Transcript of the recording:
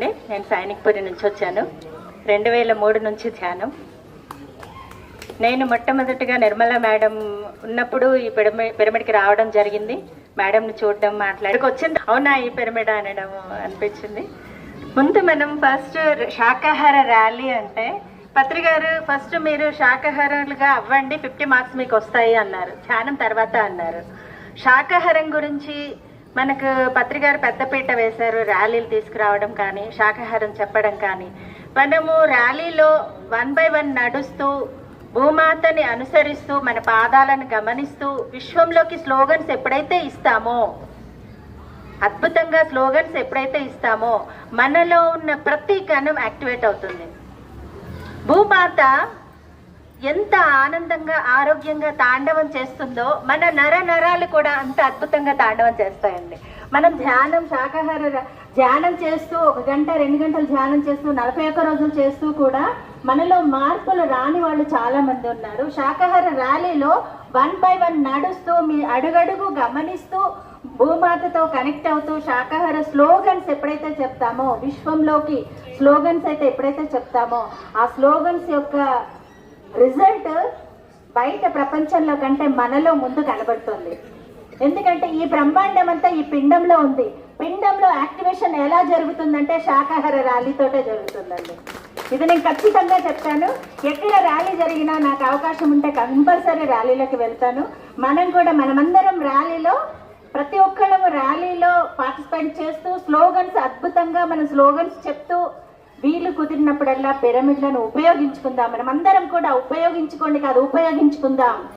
అండి. నేను సైనిక్పురి నుంచి వచ్చాను. రెండు వేల మూడు నుంచి ధ్యానం. నేను మొట్టమొదటిగా నిర్మల మేడం ఉన్నప్పుడు ఈ పిరమి పిరమిడ్కి రావడం జరిగింది. మేడంని చూడడం మాట్లాడక వచ్చింది. అవునా ఈ పిరమిడ్ అనడం అనిపించింది. ముందు మనం ఫస్ట్ శాకాహార ర్యాలీ అంటే పత్రి గారు ఫస్ట్ మీరు శాకాహారులుగా అవ్వండి ఫిఫ్టీ మార్క్స్ మీకు వస్తాయి అన్నారు. ధ్యానం తర్వాత అన్నారు. శాకాహారం గురించి మనకు పత్రికారు పెద్దపీట వేశారు ర్యాలీలు తీసుకురావడం కానీ శాకాహారం చెప్పడం కానీ. మనము ర్యాలీలో వన్ బై వన్ నడుస్తూ భూమాతని అనుసరిస్తూ మన పాదాలను గమనిస్తూ విశ్వంలోకి స్లోగన్స్ ఎప్పుడైతే ఇస్తామో అద్భుతంగా స్లోగన్స్ ఎప్పుడైతే ఇస్తామో మనలో ఉన్న ప్రతి కణం యాక్టివేట్ అవుతుంది. భూమాత ఎంత ఆనందంగా ఆరోగ్యంగా తాండవం చేస్తుందో మన నర నరాలు కూడా అంత అద్భుతంగా తాండవం చేస్తాయండి. మనం ధ్యానం శాకాహార ధ్యానం చేస్తూ ఒక గంట రెండు గంటలు ధ్యానం చేస్తూ నలభై ఒక్క రోజులు చేస్తూ కూడా మనలో మార్పులు రాని వాళ్ళు చాలా మంది ఉన్నారు. శాకాహార ర్యాలీలో వన్ బై వన్ నడుస్తూ మీ అడుగడుగు గమనిస్తూ భూమాతతో కనెక్ట్ అవుతూ శాకాహార స్లోగన్స్ ఎప్పుడైతే చెప్తామో విశ్వంలోకి స్లోగన్స్ అయితే ఎప్పుడైతే చెప్తామో ఆ స్లోగన్స్ యొక్క రిజల్ట్ బయట ప్రపంచంలో కంటే మనలో ముందు కనబడుతుంది. ఎందుకంటే ఈ బ్రహ్మాండం అంతా ఈ పిండంలో ఉంది. పిండంలో యాక్టివేషన్ ఎలా జరుగుతుందంటే శాకాహార ర్యాలీతోటే జరుగుతుందండి. ఇది నేను ఖచ్చితంగా చెప్తాను. ఎక్కడ ర్యాలీ జరిగినా నాకు అవకాశం ఉంటే కంపల్సరీ ర్యాలీలోకి వెళ్తాను. మనం కూడా మనమందరం ర్యాలీలో ప్రతి ఒక్కళ్ళము ర్యాలీలో పార్టిసిపేట్ చేస్తూ స్లోగన్స్ అద్భుతంగా మన స్లోగన్స్ చెప్తూ వీలు కుదిరినప్పుడల్లా పిరమిడ్లను ఉపయోగించుకుందాం. మనం అందరం కూడా ఉపయోగించుకోండి కాదు ఉపయోగించుకుందాం.